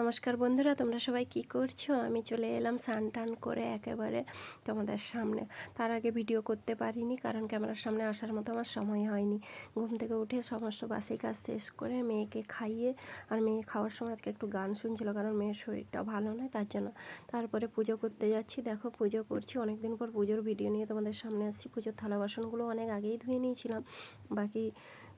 নমস্কার বন্ধুরা, তোমরা সবাই কি করছ? আমি চলে এলাম স্নান টান করে একেবারে তোমাদের সামনে। তার আগে ভিডিও করতে পারিনি, কারণ ক্যামেরার সামনে আসার মতো আমার সময় হয়নি। ঘুম থেকে উঠে সমস্ত বাসি কাজ শেষ করে মেয়েকে খাইয়ে আর মেয়ে খাওয়ার সময় আজকে একটু গান শুনছিল, কারণ মেয়ের শরীরটা ভালো নয়, তার জন্য তারপরে পুজো করতে যাচ্ছি। দেখো, পুজো করছি অনেক দিন পর পুজোর ভিডিও নিয়ে তোমাদের সামনে আসছি। পুজোর থালা বাসনগুলো অনেক আগেই ধুয়ে নিয়েছিলাম। বাকি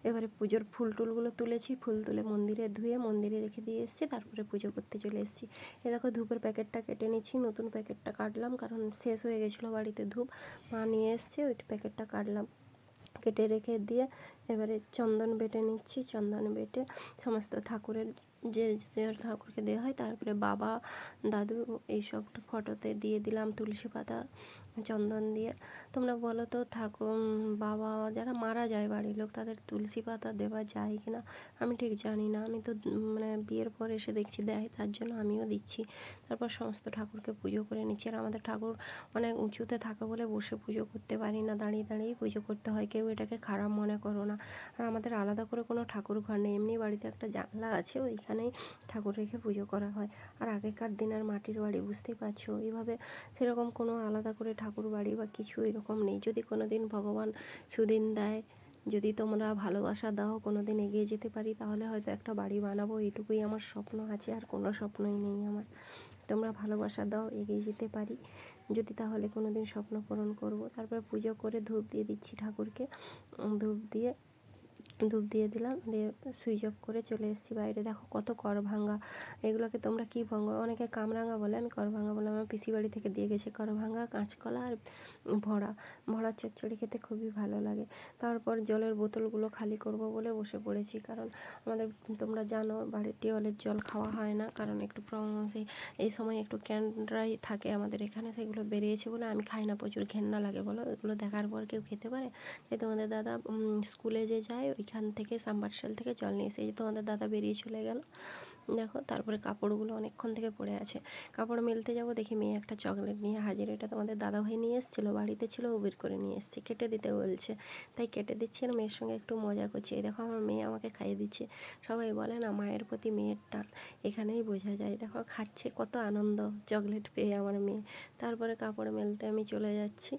এবারে পুজোর ফুল টুলগুলো তুলেছি, ফুল তুলে মন্দিরে ধুয়ে মন্দিরে রেখে দিয়ে এসেছি, তারপরে পুজো করতে চলে এসেছি। এ দেখো ধূপের প্যাকেটটা কেটে নিচ্ছি নতুন প্যাকেটটা কাটলাম, কারণ শেষ হয়ে গেছিল বাড়িতে ধূপ। মা নিয়ে এসছে, ওই প্যাকেটটা কাটলাম। কেটে রেখে দিয়ে এবারে চন্দন বেটে নিচ্ছি, চন্দন বেটে সমস্ত ঠাকুরের যে ঠাকুরকে দেওয়া হয়, তারপরে বাবা, দাদু এইসব ফটোতে দিয়ে দিলাম তুলসী পাতা, চন্দন দিয়ে। তোমরা বলো তো, ঠাকুর, বাবা যারা মারা যায় বাড়ির লোক, তাদের তুলসী পাতা দেওয়া যায় কি না? আমি ঠিক জানি না। আমি তো মানে বিয়ের পর এসে দেখছি, দেয়, তার জন্য আমিও দিচ্ছি। তারপর সমস্ত ঠাকুরকে পুজো করে নিচ্ছি। আর আমাদের ঠাকুর অনেক উঁচুতে থাকে বলে বসে পুজো করতে পারি না, দাঁড়িয়ে দাঁড়িয়েই পুজো করতে হয়। কেউ এটাকে খারাপ মনে করো না। আর আমাদের আলাদা করে কোনো ঠাকুর ঘর নেই। এমনি বাড়িতে একটা জানলা আছে ওইখানেই ঠাকুর রেখে পুজো করা হয়। আর আগেকার দিনের মাটির বাড়ি, বুঝতেই পারছ? এইভাবে সেরকম কোনো আলাদা করে ঠাকুর বাড়ি বা কিছু এরকম নেই। যদি কোনো দিন ভগবান সুদিন দেয়, যদি তোমরা ভালোবাসা দাও কোনো দিন এগিয়ে যেতে পারি, তাহলে হয়তো একটা বাড়ি বানাবো। এইটুকুই আমার স্বপ্ন আছে, আর কোনো স্বপ্নই নেই আমার। তোমরা ভালোবাসা দাও, এগিয়ে যেতে পারি। যদি তাহলে কোনো দিন স্বপ্ন পূরণ করব। তারপরে পুজো করে ধূপ দিয়ে দিচ্ছি ঠাকুরকে। ধূপ দিয়ে ধূপ দিয়ে দিলাম, দিয়ে সুইচ অফ করে চলে এসেছি বাইরে। দেখো কত কর ভাঙ্গা এগুলোকে তোমরা কী ভাঙ্গো অনেকে কামরাঙা বলে, আমি কর ভাঙ্গা বলে, আমার পিসি বাড়ি থেকে দিয়ে গেছে কর ভাঙ্গা কাঁচকলা আর ভরা। ভরা চচ্চড়ি খেতে খুবই ভালো লাগে। তারপর জলের বোতলগুলো খালি করব বলে বসে পড়েছি, কারণ আমাদের তোমরা জানো বাড়ির টিউবওয়েলের জল খাওয়া হয় না, কারণ একটু সেই এই সময় একটু ক্যান্ড্রাই থাকে আমাদের এখানে, সেগুলো বেরিয়েছে বলে আমি খাই না, প্রচুর ঘেন্না লাগে বলো। এগুলো দেখার পর কেউ খেতে পারে? তাই তোমাদের দাদা স্কুলে যে যায় ওইখান থেকে সাম্বারসেল থেকে জল নিয়ে এসে তোমাদের দাদা বেরিয়ে চলে গেল। দেখো, তারপরে কাপড়গুলো অনেকক্ষণ থেকে পড়ে আছে। কাপড় মেলতে যাব দেখি মেয়ে একটা চকলেট নিয়ে হাজির। এটা তোমাদের দাদাভাই নিয়ে এসেছিল, বাড়িতে ছিল, ও বের করে নিয়ে এসেছি। কেটে দিতে বলছে, তাই কেটে দিচ্ছি আর মেয়ের সঙ্গে একটু মজা করছি। এই দেখো, আমার মেয়ে আমাকে খাইয়ে দিচ্ছে। সবাই বলে, না, মায়ের প্রতি মেয়ের টান। এখানেই বোঝা যায়। দেখো, খাচ্ছে, কত আনন্দ চকলেট পেয়ে আমার মেয়ে। তারপরে কাপড় মেলতে আমি চলে যাচ্ছি।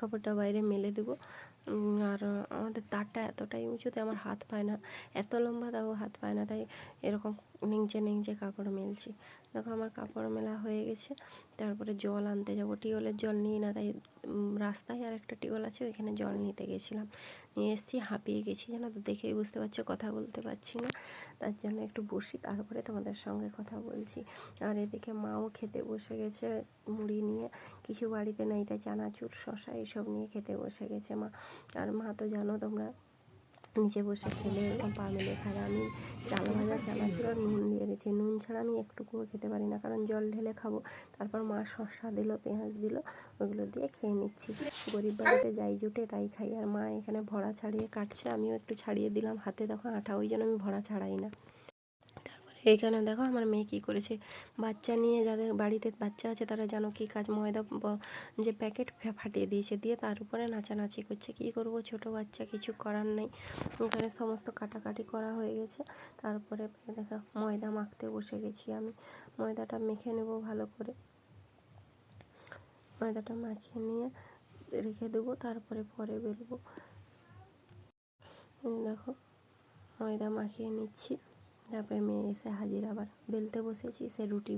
কাপড়টা বাইরে মেলে দেবো। আর আমাদের তারটা এতটাই উঁচুতে আমার হাত পায় না। এত লম্বা তাও হাত পায় না, তাই এরকম নিংচে নিংচে কাপড় মেলছি। দেখো আমার কাপড় মেলা হয়ে গেছে। তারপরে জল আনতে যাব। টিউবওয়েলের জল নিই না, তাই রাস্তায় আর একটা টিউবওয়েল আছে, ওইখানে জল নিতে গেছিলাম। নিয়ে এসেছি, হাঁপিয়ে গেছি যেন তো, দেখেই বুঝতে পারছ, কথা বলতে পারছি না। তার জন্য একটু বসি, তারপরে তোমাদের সঙ্গে কথা বলছি। আর এদিকে মাও খেতে বসে গেছে মুড়ি নিয়ে। কিছু বাড়িতে নেই, তাই চানাচুর, শশা, এইসব নিয়ে খেতে বসে গেছে মা। আর মা তো জানো তোমরা নিচে বসে খেলে পা মেলে খায়। আমি চাল ভাজা চানাচুর আর নুন দিয়ে গেছি নুন ছাড়া আমি একটুকুও খেতে পারি না, কারণ জল ঢেলে খাব। তারপর মা শসা দিল, পেঁয়াজ দিল, ওগুলো দিয়ে খেয়ে নিচ্ছি। গরিব বাড়িতে যাই জুটে তাই খাই। আর মা এখানে ভরা ছাড়িয়ে কাটছে, আমিও একটু ছাড়িয়ে দিলাম হাতে। তখন আঠা, ওই জন্য আমি ভরা ছাড়াই না। এইখানে দেখো আমার মেয়ে কী করেছে? বাচ্চা নিয়ে যাদের বাড়িতে বাচ্চা আছে তারা জানো কী কাজ ময়দা যে প্যাকেট ফাটিয়ে দিয়েছে, দিয়ে তার উপরে নাচানাচি করছে। কী করব? ছোট বাচ্চা কিছু করার নেই। এখানে সমস্ত কাটাকাটি করা হয়ে গেছে। তারপরে দেখো ময়দা মাখতে বসে গেছি আমি। ময়দাটা মেখে নেব ভালো করে। ময়দাটা মাখিয়ে নিয়ে রেখে দেবো, তারপরে পরে বেলবো দেখো ময়দা মাখিয়ে নিচ্ছি। তারপরে মেয়ে এসে হাজির, আবার বেলতে বসেছি, সে রুটি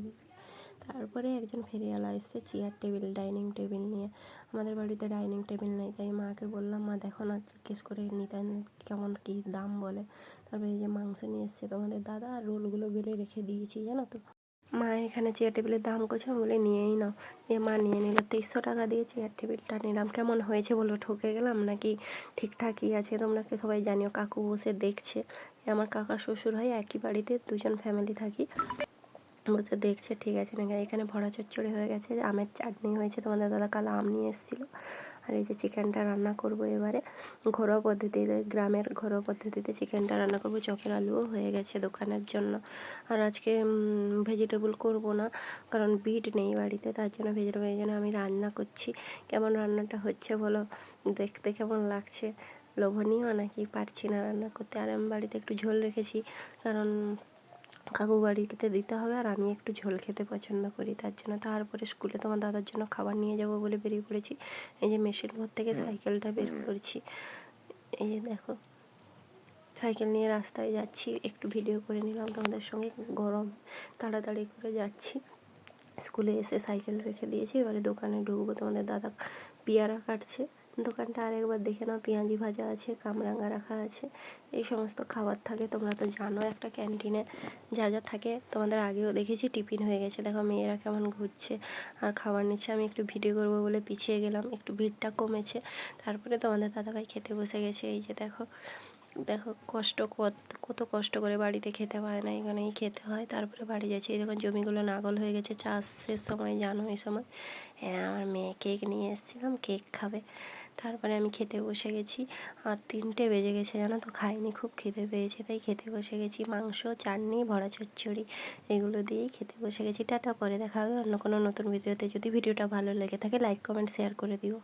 তারপরে একজন ফেরিওয়ালা এসছে চেয়ার টেবিল ডাইনিং টেবিল নিয়ে। আমাদের বাড়িতে ডাইনিং টেবিল নেই, তাই মাকে বললাম, মা, দেখো না, জিজ্ঞেস করে নিতে কেমন কী দাম বলে। তারপরে এই যে মাংস নিয়ে এসছে, তোমাদের দাদা, রোলগুলো বেলে রেখে দিয়েছি, জানো তো। মা এখানে চেয়ার টেবিলের দাম করছে বলে, নিয়েই নাও। দিয়ে মা নিয়ে নিল। তেইশশো টাকা দিয়ে চেয়ার টেবিলটা নিলাম। কেমন হয়েছে বলো? ঠকে গেলাম নাকি ঠিকঠাকই আছে? তোমরা সবাই জানিও? কাকু বসে দেখছে। আমার কাকা শ্বশুর হয় একই বাড়িতে, দুজন ফ্যামিলি থাকি। বসে দেখছে, ঠিক আছে নাকি? এখানে ভরা চচ্চড়ি হয়ে গেছে, আমের চাটনি হয়েছে তোমাদের দাদা কাল আম নিয়ে এসেছিল। আর এই যে চিকেনটা রান্না করব এবারে। ঘরোয়া পদ্ধতিতে, গ্রামের ঘরোয়া পদ্ধতিতে চিকেনটা রান্না করব। চকের আলুও হয়ে গেছে দোকানের জন্য। আর আজকে ভেজিটেবল করব না, কারণ বিট নেই বাড়িতে, তার জন্য ভেজিটেবল এই জন্য আমি রান্না করছি। কেমন রান্নাটা হচ্ছে বলো? দেখতে কেমন লাগছে? লোভনীয় নাকি? পারছি না রান্না করতে। আর আমি বাড়িতে একটু ঝোল রেখেছি, কারণ কাকু বাড়িতে দিতে হবে আর আমি একটু ঝোল খেতে পছন্দ করি তার জন্য তারপরে স্কুলে তোমার দাদার জন্য খাবার নিয়ে যাব বলে বেরিয়ে পড়েছি। এই যে মেশিন ঘর থেকে সাইকেলটা বের করছি। এই যে দেখো সাইকেল নিয়ে রাস্তায় যাচ্ছি একটু ভিডিও করে নিলাম তোমাদের সঙ্গে গরম তাড়াতাড়ি করে যাচ্ছি। স্কুলে এসে সাইকেল রেখে দিয়েছি এবারে দোকানে ঢুকবো তোমাদের দাদা পেয়ারা কাটছে। দোকানটা আরেকবার দেখে নাও পেঁয়াজি ভাজা আছে কামরাঙা রাখা আছে, এই সমস্ত খাবার থাকে, তোমরা তো জানো একটা ক্যান্টিনে যা যা থাকে, তোমাদের আগেও দেখেছি, টিফিন হয়ে গেছে, দেখো মেয়েরা কেমন ঘুরছে, আর খাবার নিচ্ছে, আমি একটু ভিডিও করব বলে পিছিয়ে গেলাম, একটু ভিড়টা কমেছে, তারপরে তোমাদের দাদাভাই খেতে বসে গেছে, এই যে দেখো দেখো কষ্ট কত কত কষ্ট করে বাড়িতে খেতে পায় না, এখানেই খেতে হয়, তারপরে বাড়ি যাচ্ছি, এই দেখুন জমিগুলো নাগল হয়ে গেছে, চাষের সময় জানো এই সময় হ্যাঁ আমার মেয়ে কেক নিয়ে এসেছিলাম, কেক খাবে তারপরে আমি খেতে বসে গেছি। আর তিনটে বেজে গেছে জানো তো, খাইনি, খুব খেতে পেয়েছে, তাই খেতে বসে গেছি। মাংস, চাটনি, ভরা চচ্চড়ি, এগুলো দিয়েই খেতে বসে গেছি। টাটা, পরে দেখা হবে অন্য কোনো নতুন ভিডিওতে। যদি ভিডিওটা ভালো লেগে থাকে লাইক কমেন্ট শেয়ার করে দিও।